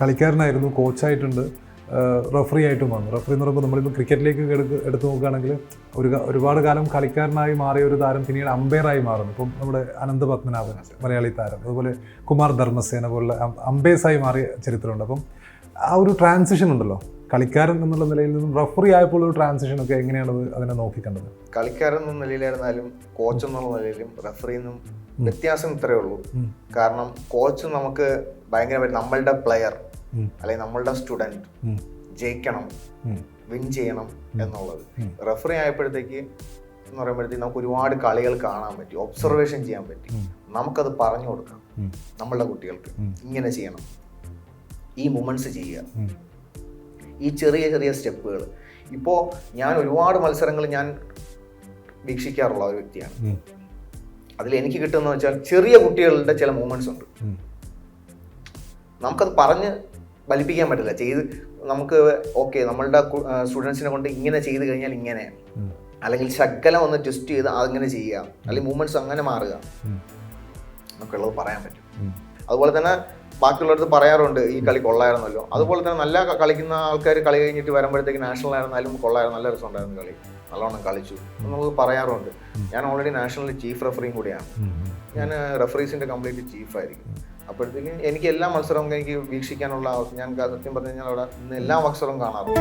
കളിക്കാരനായിരുന്നു കോച്ചായിട്ടുണ്ട്. Referee ആയിട്ടും വന്നു. Referee എന്ന് പറയുമ്പോൾ നമ്മളിപ്പോൾ ക്രിക്കറ്റിലേക്ക് എടുത്ത് എടുത്തു നോക്കുകയാണെങ്കിൽ ഒരു ഒരുപാട് കാലം കളിക്കാരനായി മാറിയ ഒരു താരം പിന്നീട് അമ്പയറായി മാറുന്നു. ഇപ്പം നമ്മുടെ അനന്ത പത്മനാഭൻ മലയാളി താരം. അതുപോലെ കുമാർ ധർമ്മസേന പോലുള്ള അമ്പയേഴ്സായി മാറിയ ചരിത്രമുണ്ട്. അപ്പം ആ ഒരു ട്രാൻസിഷൻ ഉണ്ടല്ലോ. കളിക്കാരൻ എന്നുള്ള നിലയിൽ നിന്നും റഫറി ആയപ്പോൾ ഒരു ട്രാൻസിഷൻ ഒക്കെ എങ്ങനെയാണ് അത് അതിനെ നോക്കിക്കണ്ടത്? കളിക്കാരൻ എന്ന നിലയിലായിരുന്നാലും കോച്ച് എന്നുള്ള നിലയിലും റഫറി എന്നും വ്യത്യാസം ഇത്രയേ ഉള്ളൂ. കാരണം കോച്ച് നമുക്ക് ഭയങ്കരമായിട്ട് നമ്മളുടെ പ്ലെയർ. അല്ലെങ്കിൽ നമ്മളുടെ സ്റ്റുഡന്റ് ജയിക്കണം വിൻ ചെയ്യണം എന്നുള്ളത്. റെഫറി ആയപ്പോഴത്തേക്ക് എന്ന് പറയുമ്പോഴത്തേക്ക് നമുക്ക് ഒരുപാട് കളികൾ കാണാൻ പറ്റി ഒബ്സർവേഷൻ ചെയ്യാൻ പറ്റി. നമുക്കത് പറഞ്ഞു കൊടുക്കാം നമ്മളുടെ കുട്ടികൾക്ക്. ഇങ്ങനെ ചെയ്യണം. ഈ മൂമെന്റ്സ് ചെയ്യുക. ഈ ചെറിയ ചെറിയ സ്റ്റെപ്പുകൾ ഇപ്പോൾ ഞാൻ ഒരുപാട് മത്സരങ്ങൾ ഞാൻ വീക്ഷിക്കാറുള്ള ഒരു വ്യക്തിയാണ്. അതിൽ എനിക്ക് കിട്ടുന്ന വെച്ചാൽ ചെറിയ കുട്ടികളുടെ ചില മൂമെന്റ്സ് ഉണ്ട്. നമുക്കത് പറഞ്ഞ് വലിപ്പിക്കാൻ പറ്റില്ല. ചെയ്ത് നമുക്ക് ഓക്കെ നമ്മളുടെ സ്റ്റുഡൻസിനെ കൊണ്ട് ഇങ്ങനെ ചെയ്ത് കഴിഞ്ഞാൽ ഇങ്ങനെ. അല്ലെങ്കിൽ ശകലം ഒന്ന് ട്വിസ്റ്റ് ചെയ്ത് അങ്ങനെ ചെയ്യുക. അല്ലെങ്കിൽ മൂവ്മെന്റ്സ് അങ്ങനെ മാറുക. നമുക്കുള്ളത് പറയാൻ പറ്റും. അതുപോലെ തന്നെ ബാക്കിയുള്ളവർക്ക് പറയാറുണ്ട് ഈ കളി കൊള്ളായിരുന്നല്ലോ. അതുപോലെ തന്നെ നല്ല കളിക്കുന്ന ആൾക്കാർ കളി കഴിഞ്ഞിട്ട് വരുമ്പോഴത്തേക്ക് നാഷണൽ ആയിരുന്നാലും കൊള്ളായിരുന്നു നല്ല രസം രസമുണ്ടായിരുന്നു കളി. നല്ലോണം കളിച്ചു നമുക്ക് പറയാറുണ്ട്. ഞാൻ ഓൾറെഡി നാഷണൽ ചീഫ് റെഫറിയും കൂടിയാണ്. ഞാൻ റെഫറീസിന്റെ കംപ്ലീറ്റ് ചീഫായിരിക്കും അപ്പോഴത്തേക്കും എനിക്ക് എല്ലാ മത്സരവും എനിക്ക് വീക്ഷിക്കാനുള്ള ഞാൻ സത്യം പറഞ്ഞു കഴിഞ്ഞാൽ അവിടെ എല്ലാ മത്സരവും കാണാറുണ്ട്.